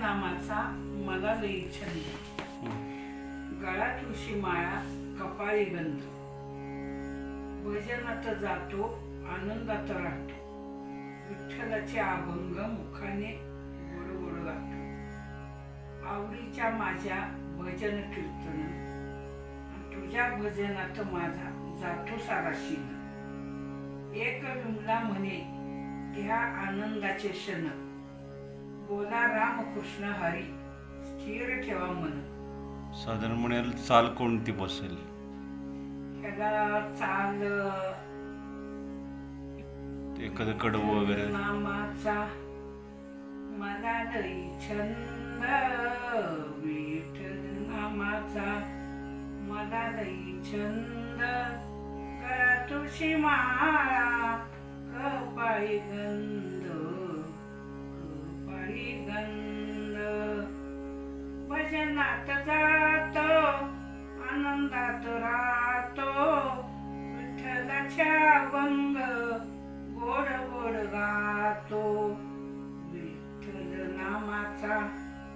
नामाचा मला लई छंद गळा तुळशी माळा कपाळी गंध. भजनात जातो आनंदात राहतो. विठ्ठलाचे अभंग मुखाने गोडगोड गातो. आवडीच्या माझ्या भजन कीर्तन. तुझ्या भजनात माझा जातो साराशीन एक विमला म्हणे त्या आनंदाचे क्षण. बोला रामकृष्ण हरी. स्थिर ठेवा मन. साधारण म्हणेल चाल कोणती बसेल? त्याला चाल ते एखादं कडवं वगैरे? नामाचा मला लई छंद. विठ्ठल नामाचा मला लई छंद. तुळशी माळा कपाळी गंध. आनंद. भजनात जातो आनंदात राहतो. विठ्ठलाच्या अभंग गोड गोड गातो. विठ्ठल नामाचा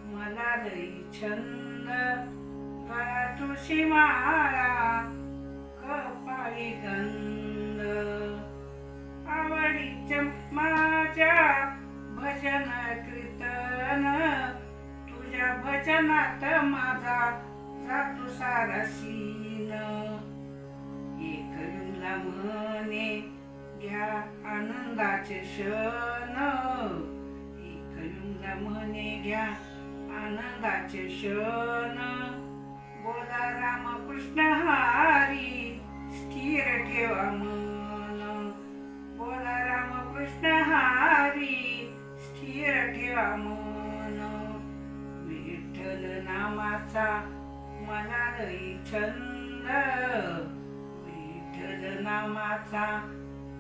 मला लई छंद. गळा तुळशी माळा कपाळी गंध. आवडीच्या माझ्या भजन कीर्तन या भजनात माझा जातो सारा सीन. एक युला म्हणे घ्या आनंदाचे क्षण. एक युला म्हणे घ्या आनंदाचे क्षण. बोला रामकृष्ण हरी. नामाचा मला लई छंद. विठ्ठल नामाचा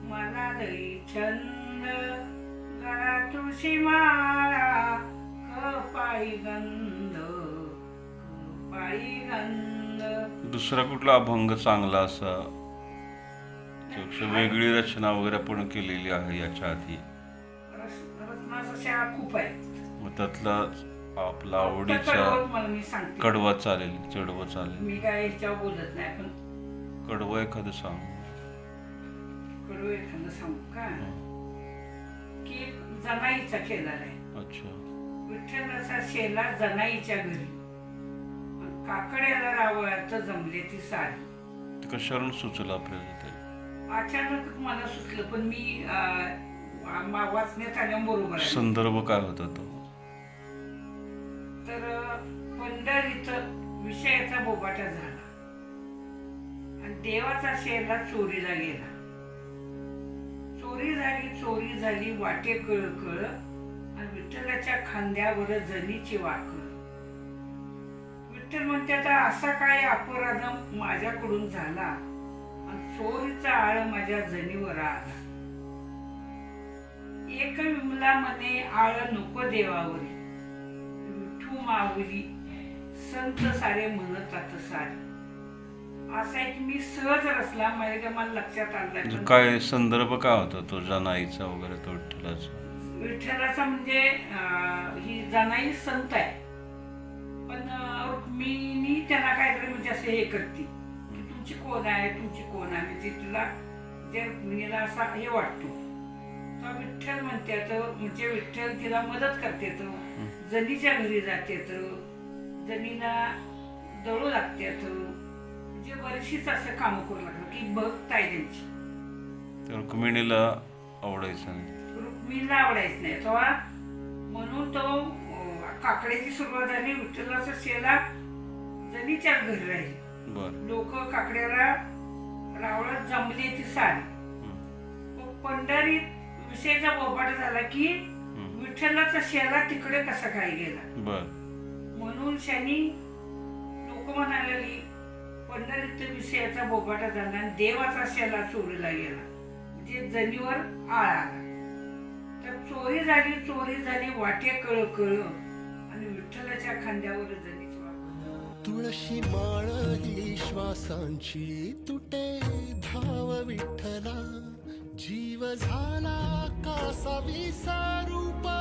मला लई छंद. गळा तुळशी माळा कपाळी गंध कपाळी गंध. दुसरा कुठला अभंग चांगला असा? वेगळी रचना वगैरे आपण केलेली आहे याच्या आधी. खूप आहेत. मग त्यातला आपला आवडीचा कडवं कडवा चालेल चढवं चालेल. मी काय ह्याच्यावर बोलत नाही पण कडवं एखादं सांग. कडू एखादं सांगू का? की जनाईचा केलेला आहे. अच्छा. विठ्ठलाचा शेला जनाईच्या घरी. काकड्याला रावळात जमले ती सारी कशावरून सुचलं आपल्याला ते? अचानक मला सुचलं पण मी वाचण्यात आल्याबरोबर. संदर्भ काय होता तो? तर पंढरीत विषयाचा बोबाटा झाला. आणि देवाचा शेला चोरीला गेला. चोरी झाली चोरी झाली वाटे कळ कळ आणि विठ्ठलाच्या खांद्यावर जनीची वाकळ विठ्ठल म्हणते आता असा काय अपराध माझ्याकडून झाला? आणि चोरीचा आळ माझ्या जनीवर आला. एक विमला मने आळ नको देवावरी. माऊली संत सारे म्हणतात सारे. असा आहे की मी सहज रचला माझ्या मला लक्षात म्हणजे आणला काय संदर्भ काय होता तो जनाईचा वगैरे तो विठ्ठलाचा? विठ्ठलाचा म्हणजे ही जनाई संत आहे. पण रुक्मिणी त्यांना काहीतरी म्हणजे असं हे करते की तुमची कोण आहे? तुमची कोण आहे? म्हणजे तिला त्या रुक्मिणीला असा हे वाटतो. तर विठ्ठल म्हणते तर म्हणजे विठ्ठल तिला मदत करते तर जनीच्या घरी जाते तर जनीला दळू लागते तर म्हणजे बरीचशीच असं कामं करू लागलं की भक्त आहे त्यांची. त्या रुक्मिणीला आवडायचं रुक्मिणीला आवडायच नाही. तेव्हा म्हणून तो काकड्याची सुरुवात झाली. विठ्ठलाचा शेला जनीच्या घरी राहील. लोक काकड्याला रावळात जमली ती सारी मग पंढरीत विषयाचा बोबाटा झाला की विठ्ठलाचा शेला तिकडे कसा काय गेला? बर. म्हणून शनी लोक म्हणालेली पंढरीत विषयाचा बोबाटा झाला आणि देवाचा शेला चोरीला गेला. म्हणजे जनीवर आळ आला. तर चोरी झाली चोरी झाली वाटे कळ कळ आणि विठ्ठलाच्या खांद्यावर वाकड तुळशी माळ ही श्वासांची तुटे धाव विठ्ठला. जीव झाला कासा विसारूपा